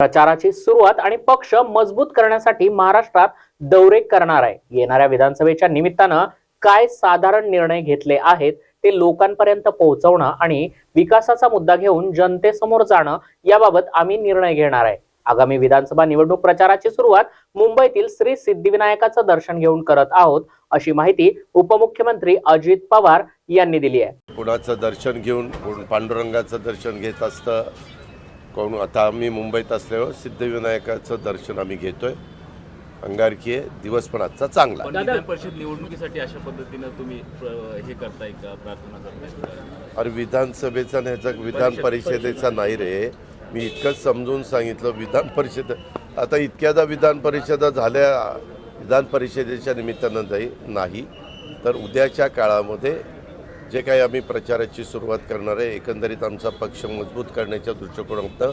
प्रचाराची सुरुवात आणि पक्ष मजबूत करण्यासाठी महाराष्ट्रात दौरे करणार आहे. येणाऱ्या विधानसभेच्या निमित्तानं काय साधारण निर्णय घेतले आहेत ते लोकांपर्यंत पोहोचवणं आणि विकासाचा मुद्दा घेऊन जनतेसमोर जाणं याबाबत आम्ही निर्णय घेणार आहे. आगामी विधानसभा निवडणूक प्रचाराची सुरुवात मुंबईतील श्री सिद्धिविनायकाचं दर्शन घेऊन करत आहोत अशी माहिती उपमुख्यमंत्री अजित पवार यांनी दिली आहे. कुणाचं दर्शन घेऊन पांडुरंगाचं दर्शन घेत असतं कोण आता आम्ही मुंबईत असल्यावर सिद्धिविनायकाचं दर्शन आम्ही घेतोय. अंगारकी आहे. दिवस पण आजचा चांगला पण विधान परिषद निवडणुकीसाठी अशा पद्धतीनं तुम्ही प्र- हे करताय का? प्रार्थना करताय? अरे विधानसभेचा आणि ह्याचा विधान परिषदेचा नाही रे. मी इतकंच समजून सांगितलं विधान परिषद. आता इतक्यादा विधान परिषदा झाल्या विधान परिषदेच्या निमित्तानं जाई नाही तर उद्याच्या काळामध्ये जे काही आम्ही प्रचाराची सुरुवात करणार आहे एकंदरीत आमचा पक्ष मजबूत करण्याच्या दृष्टिकोनातनं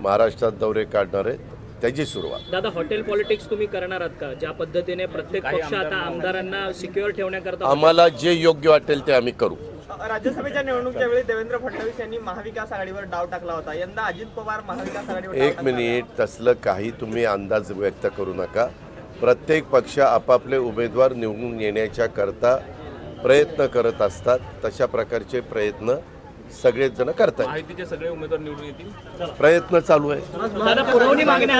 महाराष्ट्रात दौरे काढणार आहेत. त्याची सुरुवात. दादा हॉटेल पॉलिटिक्स तुम्ही करणार आहात का? ज्या पद्धतीने प्रत्येक पक्ष आता आमदारांना सिक्युअर ठेवण्याकरता आम्हाला जे योग्य वाटेल ते आम्ही करू. राज्यसभेच्या निवडणुकीच्या वेळी देवेंद्र फडणवीस यांनी महाविकास आघाडीवर डाव टाकला होता. यंदा अजित पवार महाविकास आघाडीवर डाव एक मिनिट तसलं काही तुम्ही अंदाज व्यक्त करू नका. प्रत्येक पक्ष आपापले उमेदवार निवडून येण्याच्या करता प्रयत्न करत असतात तशा प्रकारचे प्रयत्न सगळेच जण करतात माहितीचे सगळे उमेदवार निवडून येतील? प्रयत्न चालू आहे. दादा पुरवणी मागण्या